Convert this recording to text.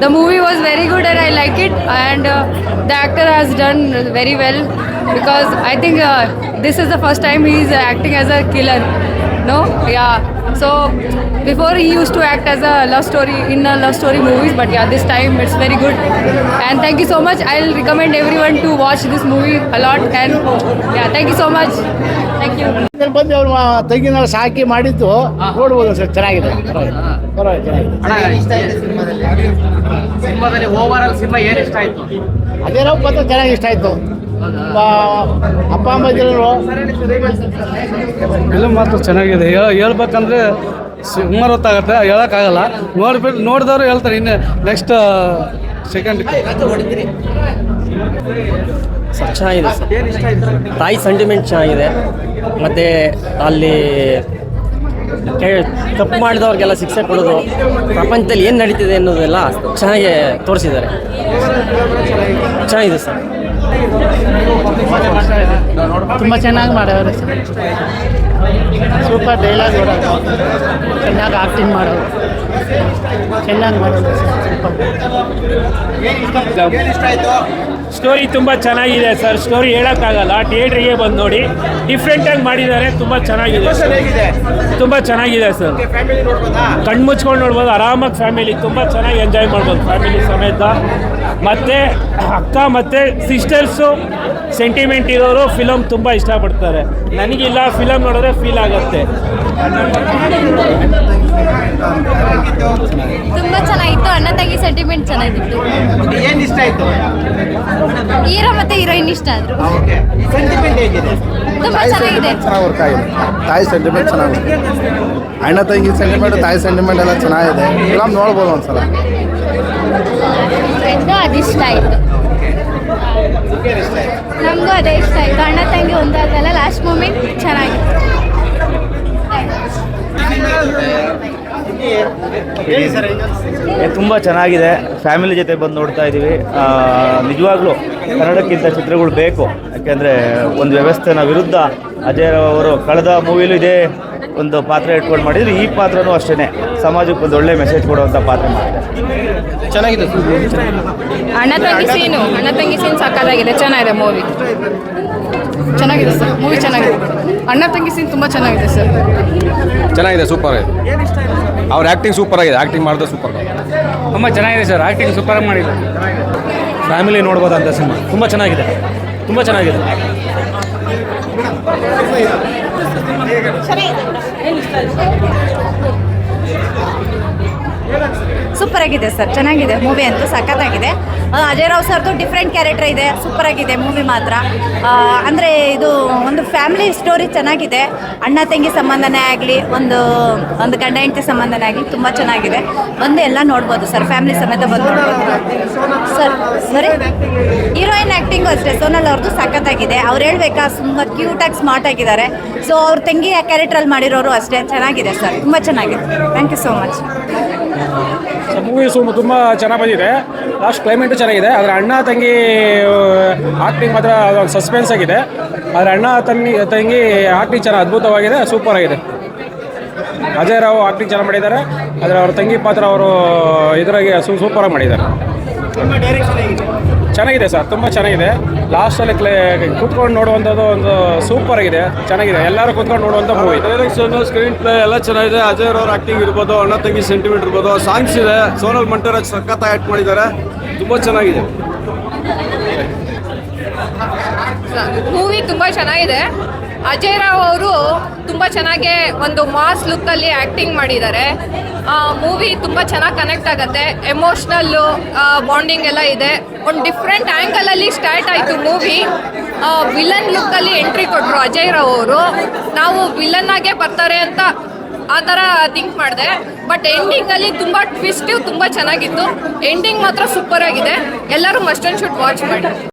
the movie was very good and I like it. And uh, the actor has done very well because I think uh, this is the first time he is acting as a killer. No, yeah. So before he used to act as a love story in a love story movies, but yeah, this time it's very good. And thank you so much. I'll recommend everyone to watch this movie a lot. And yeah, thank you so much. ಬಂದು ಅವ್ರು ತೆಂಗಿನ ಸಾಕಿ ಮಾಡಿದ್ದು ನೋಡ್ಬೋದು sir ಚೆನ್ನಾಗಿದೆ. ಪರವಾಗಿಲ್ಲ ಸಿನಿಮಾದಲ್ಲಿ over all cinema ಏನ್ ಇಷ್ಟ ಆಯ್ತು? ಅದೇ ನಾವು ಬಂದು ಚೆನ್ನಾಗಿ ಇಷ್ಟ ಆಯ್ತು. ಅಪ್ಪ ಅಮ್ಮ ಜನರು ಫಿಲಮ್ ಮಾತ್ರ ಚೆನ್ನಾಗಿದೆ. ಹೇಳ್ಬೇಕಂದ್ರೆ ಸುಮಾರು ಹೊತ್ತಾಗತ್ತೆ ಹೇಳೋಕ್ಕಾಗಲ್ಲ. ನೋಡ್ಬಿಟ್ಟು ನೋಡಿದವ್ರು ಹೇಳ್ತಾರೆ ಇನ್ನು ನೆಕ್ಸ್ಟ್ ಸೆಕೆಂಡ್ ಸರ್ ಚೆನ್ನಾಗಿದೆ ಸರ್. ತಾಯಿ ಸೆಂಟಿಮೆಂಟ್ ಚೆನ್ನಾಗಿದೆ. ಮತ್ತು ಅಲ್ಲಿ ಕೆ- ತಪ್ಪು ಮಾಡಿದವ್ರಿಗೆಲ್ಲ ಶಿಕ್ಷೆ ಕೊಡೋದು ಪ್ರಪಂಚದಲ್ಲಿ ಏನು ನಡೀತಿದೆ ಅನ್ನೋದೆಲ್ಲ ಚೆನ್ನಾಗಿ ತೋರಿಸಿದ್ದಾರೆ. ಚೆನ್ನಾಗಿದೆ ಸರ್. ತುಂಬ ಚೆನ್ನಾಗಿ ಮಾಡೋರು ಸೂಪರ್ ಡೈಲಾಗ್ ಚೆನ್ನಾಗಿ ಆಕ್ಟಿಂಗ್ ಮಾಡೋರು ಚೆನ್ನಾಗಿ ಮಾಡೋದು ಸ್ಟೋರಿ ತುಂಬ ಚೆನ್ನಾಗಿದೆ ಸರ್ ಸ್ಟೋರಿ ಹೇಳೋಕ್ಕಾಗಲ್ಲ. ಥಿಯೇಟ್ರಿಗೆ ಬಂದು ನೋಡಿ. ಡಿಫ್ರೆಂಟಾಗಿ ಮಾಡಿದ್ದಾರೆ. ತುಂಬ ಚೆನ್ನಾಗಿದೆ ಸರ್. ತುಂಬ ಚೆನ್ನಾಗಿದೆ ಸರ್ ಕಣ್ಣು ಮುಚ್ಕೊಂಡು ನೋಡ್ಬೋದು. ಆರಾಮಾಗಿ ಫ್ಯಾಮಿಲಿ ತುಂಬ ಚೆನ್ನಾಗಿ ಎಂಜಾಯ್ ಮಾಡ್ಬೋದು ಫ್ಯಾಮಿಲಿ ಸಮೇತ. ಮತ್ತು ಅಕ್ಕ ಮತ್ತು ಸಿಸ್ಟರ್ಸು ಸೆಂಟಿಮೆಂಟ್ ಇರೋರು ಫಿಲಮ್ ತುಂಬ ಇಷ್ಟಪಡ್ತಾರೆ. ನನಗಿಲ್ಲ ಫಿಲಮ್ ನೋಡಿದ್ರೆ ಫೀಲ್ ಆಗುತ್ತೆ. ತುಂಬ ಚೆನ್ನಾಗಿತ್ತು. ಅಣ್ಣ ತಂಗಿ ಸೆಂಟಿಮೆಂಟ್ ಚೆನ್ನಾಗಿತ್ತು. ಏನು ಇಷ್ಟ ಆಯ್ತು? ಹೀರೋ ಮತ್ತೆ ಹೀರೋಯಿನ್ ಇಷ್ಟ ಆದ್ರು. ತುಂಬಾ ಚೆನ್ನಾಗಿದೆ. ಚೆನ್ನಾಗಿ ವರ್ಕ್ ಆಗಿದೆ ತಾಯಿ ಸೆಂಟಿಮೆಂಟ್ ಚೆನ್ನಾಗಿದೆ. ಅಣ್ಣ ತಂಗಿ ಸೆಂಟಿಮೆಂಟ್ ತಾಯಿ ಸೆಂಟಿಮೆಂಟ್ ಎಲ್ಲ ಚೆನ್ನಾಗಿದೆ. ಫಿಲಮ್ ನೋಡ್ಬೋದು ಒಂದ್ಸಲ. ಫ್ರೆಂಡು ಅದು ಇಷ್ಟ ಆಯಿತು. ನಮಗೂ ಅದೇ ಇಷ್ಟ ಆಯ್ತು. ಅಣ್ಣ ತಂಗಿ ಒಂದಾಗಲ್ಲ ಲಾಸ್ಟ್ ಮೂಮೆಂಟ್ ಚೆನ್ನಾಗಿತ್ತು. ತುಂಬ ಚೆನ್ನಾಗಿದೆ. ಫ್ಯಾಮಿಲಿ ಜೊತೆ ಬಂದು ನೋಡ್ತಾ ಇದ್ದೀವಿ ನಿಜವಾಗ್ಲೂ ಕನ್ನಡಕ್ಕಿಂತ ಚಿತ್ರಗಳು ಬೇಕು. ಯಾಕೆಂದರೆ ಒಂದು ವ್ಯವಸ್ಥೆನ ವಿರುದ್ಧ ಅಜಯ್ ಅವರು ಕಳೆದ ಮೂವಿಲೂ ಇದೇ ಒಂದು ಪಾತ್ರ ಇಟ್ಕೊಂಡು ಮಾಡಿದ್ರು. ಈ ಪಾತ್ರನೂ ಅಷ್ಟೇ ಸಮಾಜಕ್ಕೆ ಒಂದು ಒಳ್ಳೆ ಮೆಸೇಜ್ ಕೊಡುವಂಥ ಪಾತ್ರ ಮಾಡಿದೆ ಚೆನ್ನಾಗಿದೆ ಅಣ್ಣ ತಂಗಿ ಸೀನು ಅಣ್ಣ ತಂಗಿ ಸೀನ್ ಸಾಕಾಗಿದೆ ಚೆನ್ನಾಗಿದೆ ಮೂವಿ. ಚೆನ್ನಾಗಿದೆ ಸರ್. ಮೂವಿ ಚೆನ್ನಾಗಿದೆ. ಅಣ್ಣ ತಂಗಿ ಸೀನ್ ತುಂಬ ಚೆನ್ನಾಗಿದೆ ಸರ್. ಚೆನ್ನಾಗಿದೆ ಸೂಪರ್ ಅವ್ರ ಆ್ಯಕ್ಟಿಂಗ್ ಸೂಪರ್ ಆಗಿದೆ. ಆ್ಯಕ್ಟಿಂಗ್ ಮಾಡಿದ್ರೆ ಸೂಪರ್ ತುಂಬ ಚೆನ್ನಾಗಿದೆ ಸರ್. ಆ್ಯಕ್ಟಿಂಗ್ ಸೂಪರಾಗಿ ಮಾಡಿದ್ದಾರೆ ಫ್ಯಾಮಿಲಿ ನೋಡ್ಬೋದಂತ ಸಿನಿಮಾ. ತುಂಬ ಚೆನ್ನಾಗಿದೆ. ತುಂಬ ಚೆನ್ನಾಗಿದೆ. ಸೂಪರ್ ಆಗಿದೆ ಸರ್. ಚೆನ್ನಾಗಿದೆ ಮೂವಿ ಅಂತೂ ಸಖತ್ತಾಗಿದೆ. ಆ, ಅಜಯ್ ರಾವ್ ಸರ್ದು ಡಿಫ್ರೆಂಟ್ ಕ್ಯಾರೆಕ್ಟರ್ ಇದೆ. ಸೂಪರ್ ಆಗಿದೆ ಮೂವಿ ಮಾತ್ರ. ಆ, ಅಂದರೆ ಇದು ಒಂದು ಫ್ಯಾಮಿಲಿ ಸ್ಟೋರಿ ಚೆನ್ನಾಗಿದೆ. ಅಣ್ಣ ತಂಗಿ ಸಂಬಂಧನೇ ಆಗಲಿ ಒಂದು ಒಂದು ಗಂಡ ಹೆಂಡತಿ ಸಂಬಂಧನೇ ಆಗಲಿ ತುಂಬ ಚೆನ್ನಾಗಿದೆ. ಬಂದು ಎಲ್ಲ ನೋಡ್ಬೋದು ಸರ್. ಫ್ಯಾಮಿಲಿ ಸಮೇತ ಬಂದು ಸರ್ ಸರಿ ಹೀರೋಯಿನ್ ಆ್ಯಕ್ಟಿಂಗು ಅಷ್ಟೇ. ಸೋನಲ್ ಅವ್ರದ್ದು ಸಖತ್ತಾಗಿದೆ. ಅವ್ರು ಹೇಳ್ಬೇಕಾ ತುಂಬ ಕ್ಯೂಟಾಗಿ ಸ್ಮಾರ್ಟ್ ಆಗಿದ್ದಾರೆ. ಸೊ ಅವ್ರ ತಂಗಿ ಕ್ಯಾರೆಕ್ಟ್ರಲ್ಲಿ ಮಾಡಿರೋರು ಅಷ್ಟೇ. ಚೆನ್ನಾಗಿದೆ ಸರ್. ತುಂಬ ಚೆನ್ನಾಗಿದೆ. Thank you so much movie ಸುಮ್ಮ ತುಂಬ ಚೆನ್ನಾಗಿ ಬಂದಿದೆ. ಲಾಸ್ಟ್ ಕ್ಲೈಮೇಟು ಚೆನ್ನಾಗಿದೆ. ಆದರೆ ಅಣ್ಣ ತಂಗಿ ಆಕ್ಟಿಂಗ್ ಮಾತ್ರ ಅದೊಂದು ಸಸ್ಪೆನ್ಸ್ ಆಗಿದೆ. ಆದರೆ ಅಣ್ಣ ತಂಗಿ ತಂಗಿ ಆಕ್ಟಿಂಗ್ ಚೆನ್ನಾಗಿ ಅದ್ಭುತವಾಗಿದೆ ಸೂಪರ್ ಆಗಿದೆ. ಅಜಯ್ ರಾವ್ ಆಕ್ಟಿಂಗ್ ಚೆನ್ನಾಗಿ ಮಾಡಿದ್ದಾರೆ. ಆದರೆ ಅವ್ರ ತಂಗಿ ಪಾತ್ರ ಅವರು ಇದ್ರಾಗೆ ಸೂಪರಾಗಿ ಮಾಡಿದ್ದಾರೆ. ಚೆನ್ನಾಗಿದೆ ಸರ್ ತುಂಬ ಚೆನ್ನಾಗಿದೆ. ಲಾಸ್ಟಲ್ಲಿ ಕ್ಲೇ ಕೂತ್ಕೊಂಡು ನೋಡುವಂಥದ್ದು ಒಂದು ಸೂಪರ್ ಆಗಿದೆ. ಚೆನ್ನಾಗಿದೆ. ಎಲ್ಲರೂ ಕೂತ್ಕೊಂಡು ನೋಡುವಂಥ ಮೂವಿ ಡೈರೆಕ್ಷನ್ ಸ್ಕ್ರೀನ್ ಪ್ಲೇ ಎಲ್ಲ ಚೆನ್ನಾಗಿದೆ. ಅಜಯ್ ಅವ್ರ ಆಕ್ಟಿಂಗ್ ಇರ್ಬೋದು ಅಣ್ಣ ತಂಗಿ ಸೆಂಟಿಮೆಂಟ್ ಇರ್ಬೋದು ಸಾಂಗ್ಸ್ ಇದೆ. ಸೋನಲ್ ಮಂಟರಾಜ್ ಸಖತ್ ಆ್ಯಕ್ಟ್ ಮಾಡಿದ್ದಾರೆ. ತುಂಬ ಚೆನ್ನಾಗಿದೆ. ಮೂವಿ ತುಂಬ ಚೆನ್ನಾಗಿದೆ. ಅಜಯ್ ರಾವ್ ಅವರು ತುಂಬ ಚೆನ್ನಾಗಿ ಒಂದು ಮಾಸ್ ಲುಕ್ಕಲ್ಲಿ ಆ್ಯಕ್ಟಿಂಗ್ ಮಾಡಿದ್ದಾರೆ. ಮೂವಿ ತುಂಬ ಚೆನ್ನಾಗಿ ಕನೆಕ್ಟ್ ಆಗುತ್ತೆ. ಎಮೋಷ್ನಲ್ಲು ಬಾಂಡಿಂಗ್ ಎಲ್ಲ ಇದೆ. ಒಂದು ಡಿಫ್ರೆಂಟ್ ಆ್ಯಂಗಲಲ್ಲಿ ಸ್ಟಾರ್ಟ್ ಆಯಿತು ಮೂವಿ. ವಿಲನ್ ಲುಕ್ಕಲ್ಲಿ ಎಂಟ್ರಿ ಕೊಟ್ಟರು ಅಜಯ್ ರಾವ್ ಅವರು. ನಾವು ವಿಲನ್ ಆಗೇ ಬರ್ತಾರೆ ಅಂತ ಆ ಥರ ಥಿಂಕ್ ಮಾಡಿದೆ. ಬಟ್ ಎಂಡಿಂಗಲ್ಲಿ ತುಂಬ ಟ್ವಿಸ್ಟು ತುಂಬ ಚೆನ್ನಾಗಿತ್ತು. ಎಂಡಿಂಗ್ ಮಾತ್ರ ಸೂಪರ್ ಆಗಿದೆ. ಎಲ್ಲರೂ ಮಸ್ಟ್ ಆ್ಯಂಡ್ ಶುಡ್ ವಾಚ್ ಮಾಡಿ.